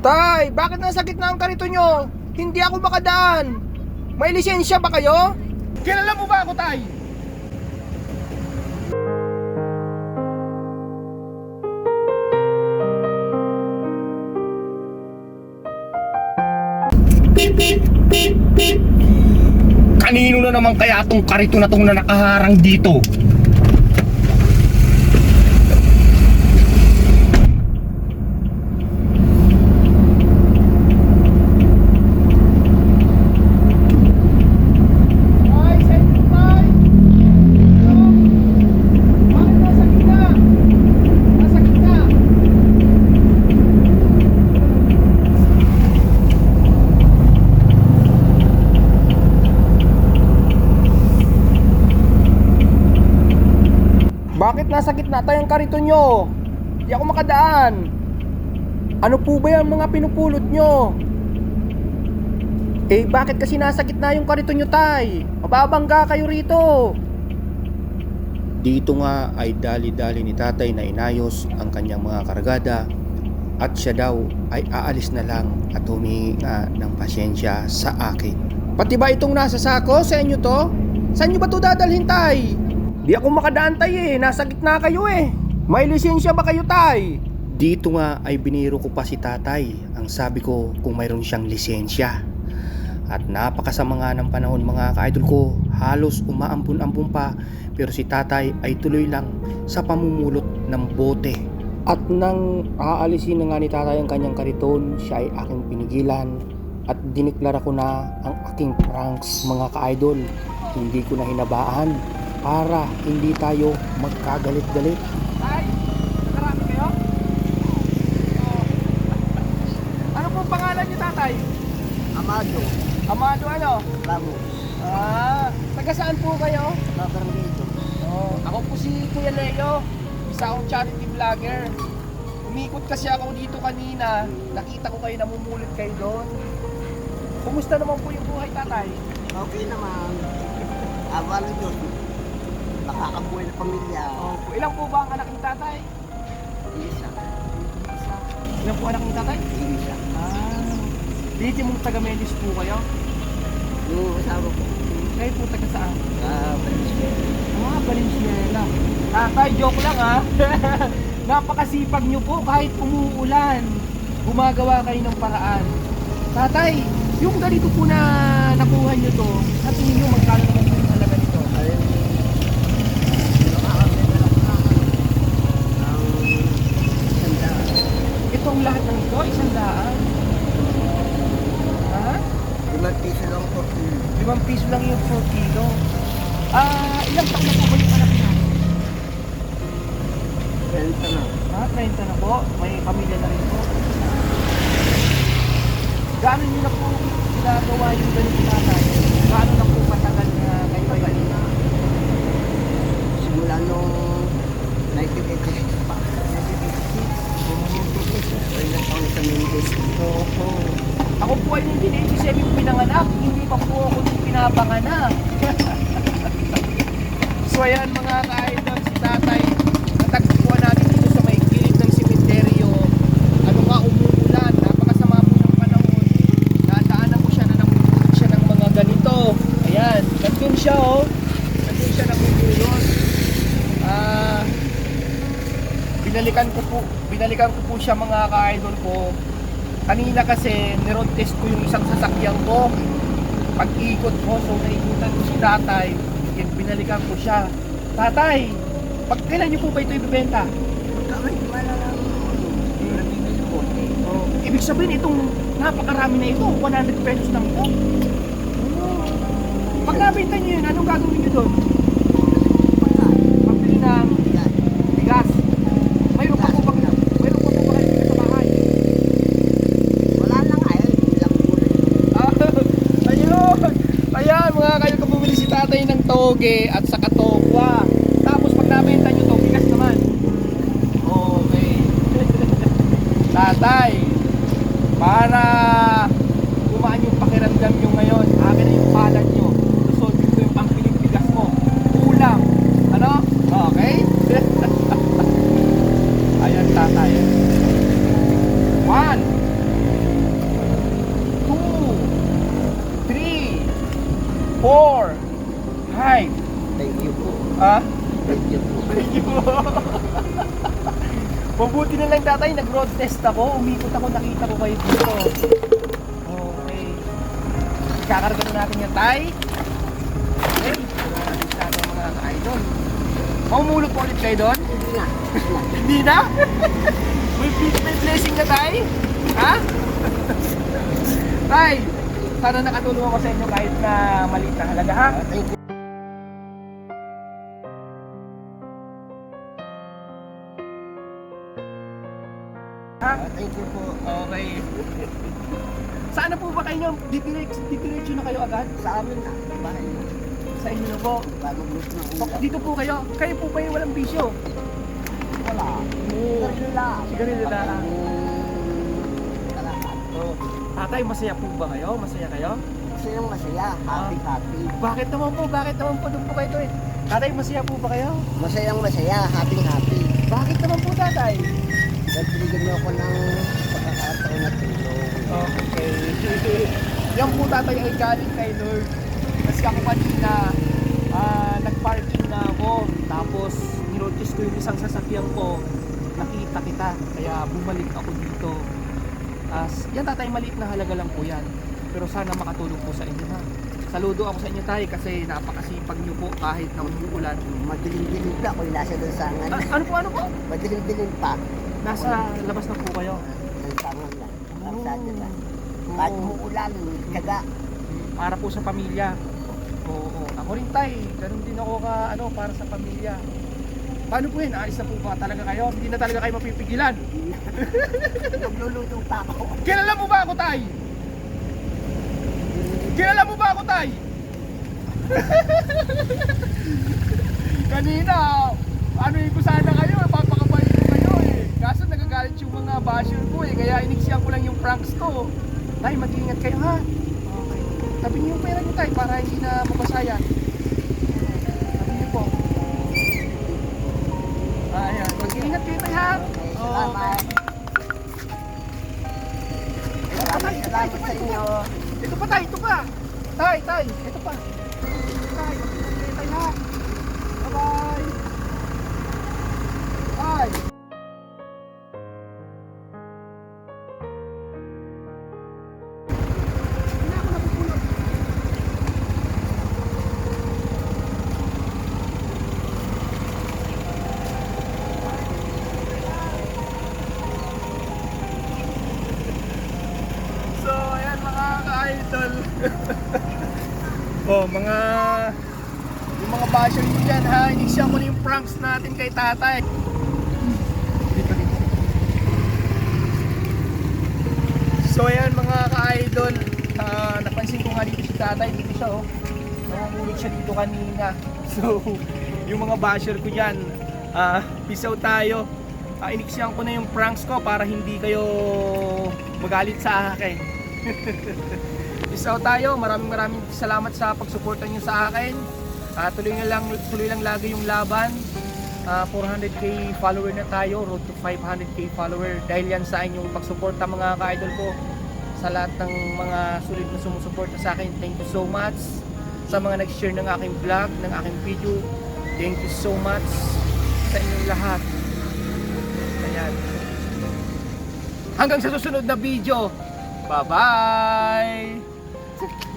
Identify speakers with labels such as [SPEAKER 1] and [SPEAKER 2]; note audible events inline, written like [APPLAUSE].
[SPEAKER 1] Tay, bakit nasa gitna ang karito nyo? Hindi ako makadaan. May lisensya ba kayo?
[SPEAKER 2] Kilala mo ba ako, Tay? Kanino na naman kaya tong karito na tong na nakaharang dito?
[SPEAKER 1] Tay, send mo, tay. Bakit nasa gitna? Nasa gitna. Bakit nasa gitna tayong karito nyo? Di ako makadaan. Ano po ba yung mga pinupulot nyo? Eh, bakit kasi nasa gitna yung karito nyo, tay? Mababangga kayo rito.
[SPEAKER 3] Dito nga ay dali-dali ni tatay na inayos ang kanyang mga kargada at siya daw ay aalis na lang at humingi ng pasyensya sa akin.
[SPEAKER 1] Pati ba itong nasa sako sa inyo to? Saan nyo ba to dadalhin, tay? Di ako makadaan, tay eh. Nasa gitna kayo eh. May lisensya ba kayo, tay?
[SPEAKER 3] Dito nga ay biniro ko pa si tatay. Ang sabi ko kung mayroon siyang lisensya. At napakasama nga ng panahon mga ka-idol ko, halos umaampun-ampun pa pero si tatay ay tuloy lang sa pamumulot ng bote. At nang aalisin na nga ni tatay ang kanyang kariton, siya ay aking pinigilan at diniklara ko na ang aking pranks mga ka-idol. Hindi ko na hinabaan para hindi tayo magkagalit-galit.
[SPEAKER 1] Nakarami kayo? Oh. Ano po pangalan niyo, tatay?
[SPEAKER 4] Amado,
[SPEAKER 1] Amado ano?
[SPEAKER 4] Ramos,
[SPEAKER 1] Ah, taga saan po kayo?
[SPEAKER 4] Babarangito,
[SPEAKER 1] Oh, ako po si Kuya Leo, isa akong charity vlogger. Umikot kasi ako dito kanina, nakita ko kayo namumulot kayo doon. Kumusta naman po yung buhay tatay?
[SPEAKER 4] okay naman. Awa ng Diyos, nakakabuhay na pamilya.
[SPEAKER 1] Oh, ilang po ba ang anak ni tatay?
[SPEAKER 4] Isa,
[SPEAKER 1] Isa. Ilang po anak ni tatay?
[SPEAKER 4] isa.
[SPEAKER 1] Ah, dito mong taga Medis po kayo?
[SPEAKER 4] Yung asawa ko,
[SPEAKER 1] Kayo po taga saan?
[SPEAKER 4] ah, Valenzuela.
[SPEAKER 1] Ah, Valenzuela. Tatay, joke lang ha. [LAUGHS] Napakasipag nyo po kahit umuulan. Gumagawa kayo ng paraan. Tatay, yung ganito po na nakuha nyo to, sa tingin nyo magkano naman po yung halaga nito?
[SPEAKER 4] Ayun, nakakabit na lang ako ng sanda.
[SPEAKER 1] Itong lahat ng ito, isang daan. Ha?
[SPEAKER 4] Limang piso lang po.
[SPEAKER 1] Limang piso lang yung 4 kilo. Ah, ilang taon na po ba yung anak niya?
[SPEAKER 4] Renta na.
[SPEAKER 1] Ah, 30 na po. May pamilya na rin po. Gaano nyo na po ginagawa yung ganito tatay? Gaano na po matagal na kayo ay kanina?
[SPEAKER 4] Simula nung 1986 pa. 1986. Ilang taon sa Mendes.
[SPEAKER 1] Opo. Ako po ay 1987 pinanganak. Hindi pa po ako pinapanganak. [LAUGHS] so ayan mga ka-idol, si tatay. Natagpuan natin dito sa may gilid ng simenteryo. Ano nga, umuulan. Napakasama po ng panahon. Dadaanan ko siya na namumulot siya ng mga ganito. Ayan. Nandun siya oh. Nandun siya namumulot. Ah... binalikan ko po binalikan ko po siya mga ka-idol ko kanina kasi niroad test ko yung isang sasakyan ko pag ikot ko so naikutan ko si tatay yan binalikan ko siya. Tatay pag kailan niyo po ba ito ibibenta?
[SPEAKER 4] Kamay, wala lang. Ko.
[SPEAKER 1] oh, ibig sabihin itong napakarami na ito 100 pesos lang ito pag nabenta niyo yun anong gagawin niyo doon pambili ng
[SPEAKER 4] Yan.
[SPEAKER 1] bigas mayroon pa po ba mayroon pa po ba kayo dito sa bahay
[SPEAKER 4] Wala lang ay, ilang bulan.
[SPEAKER 1] Ah, ayun! Ayan, mga kayo kung bumili si tatay ng toge at sa Hi. Thank you po. Ha? Thank you po. Thank you po. Mabuti na lang tatay, nag-road test ako. Umikot ako, nakita ko kayo dito. Okay. Kakarga na natin yan, tay. Okay. Sa ating mga idol. Mamulog po ulit kayo doon?
[SPEAKER 4] Hindi na.
[SPEAKER 1] Hindi na? may, may blessing na tay? Ha? tay, sana nakatulong ako sa inyo kahit na maliit na halaga ha.
[SPEAKER 4] Thank you.
[SPEAKER 1] Ha?
[SPEAKER 4] Thank you po.
[SPEAKER 1] Okay. Saan na po ba kayo? Didiretso, didiretso na kayo agad?
[SPEAKER 4] Sa amin na. Bahay na.
[SPEAKER 1] Sa inyo na po.
[SPEAKER 4] Bago gusto ng ulam.
[SPEAKER 1] dito po kayo. Kayo po ba yung walang bisyo?
[SPEAKER 4] Wala. Sigarilyo.
[SPEAKER 1] Sigarilyo lang. Tatay, masaya po ba kayo? Masaya kayo?
[SPEAKER 4] Masayang masaya. Happy, happy.
[SPEAKER 1] Bakit naman po? Bakit naman po doon po kayo eh? Tatay, masaya po ba kayo?
[SPEAKER 4] Masayang masaya. Happy, happy.
[SPEAKER 1] Bakit naman po tatay?
[SPEAKER 4] Nagpiligan mo ako ng pagkakataon na tulong.
[SPEAKER 1] Okay. [LAUGHS] Yan po tatay ay galing kay Lord. Kasi ako kanina, ah, nag-parking na ako. Tapos, ninotice ko yung isang sasakyan ko. Nakita kita. Kaya bumalik ako dito. As, yan tatay, maliit na halaga lang po yan. Pero sana makatulong po sa inyo ha. Saludo ako sa inyo tay kasi napakasipag niyo po kahit na umuulan.
[SPEAKER 4] Madilim-dilim pa ako nasa lansangan.
[SPEAKER 1] A- ano po, ano po?
[SPEAKER 4] Madilim-dilim pa.
[SPEAKER 1] Nasa labas na po kayo.
[SPEAKER 4] Lansangan lang. Lansangan lang.
[SPEAKER 1] Oo.
[SPEAKER 4] Kahit umuulan, kaga.
[SPEAKER 1] para po sa pamilya. Oo, Ako rin tay, ganun din ako ka ano para sa pamilya. Paano po yun? Aalis na po ba talaga kayo? Hindi na talaga kayo mapipigilan. [LAUGHS]
[SPEAKER 4] Nagluluto pa ako.
[SPEAKER 1] Kilala mo ba ako tay? Kilala mo ba ako tay? [LAUGHS] Kanina, ano yung ko sana kayo, papakabay ko kayo eh. Kaso nagagalit yung mga basher ko eh, kaya iniksiyan ko lang yung pranks ko. Tay, mag-iingat kayo ha. Okay. Tabi niyo yung pera niyo tay para hindi na mabasaya. Tabi niyo po. Ayan, mag-iingat kayo tay ha.
[SPEAKER 4] Salamat. Salamat sa inyo.
[SPEAKER 1] Ito pa tay, ito pa. Tay, tay, ito pa. Ka-idol. [LAUGHS] oh, mga yung mga basher nyo dyan ha, inisya ko na yung pranks natin kay tatay. So ayan mga ka-idol, ah, napansin ko nga dito si tatay, dito siya oh. Nangungulit siya dito kanina. [LAUGHS] So, yung mga basher ko dyan, ah, peace out tayo. Uh, iniksyan ko na yung pranks ko para hindi kayo magalit sa akin. [LAUGHS] Peace out tayo. Maraming maraming salamat sa pagsuporta niyo sa akin. Ah, tuloy na lang tuloy lang lagi yung laban. Ah, 400k follower na tayo, road to 500k follower dahil yan sa inyong pagsuporta mga ka-idol ko. Sa lahat ng mga sulit na sumusuporta sa akin, thank you so much. Sa mga nag-share ng aking vlog, ng aking video, thank you so much sa inyong lahat. Ayan. Hanggang sa susunod na video. Bye-bye! Thank you.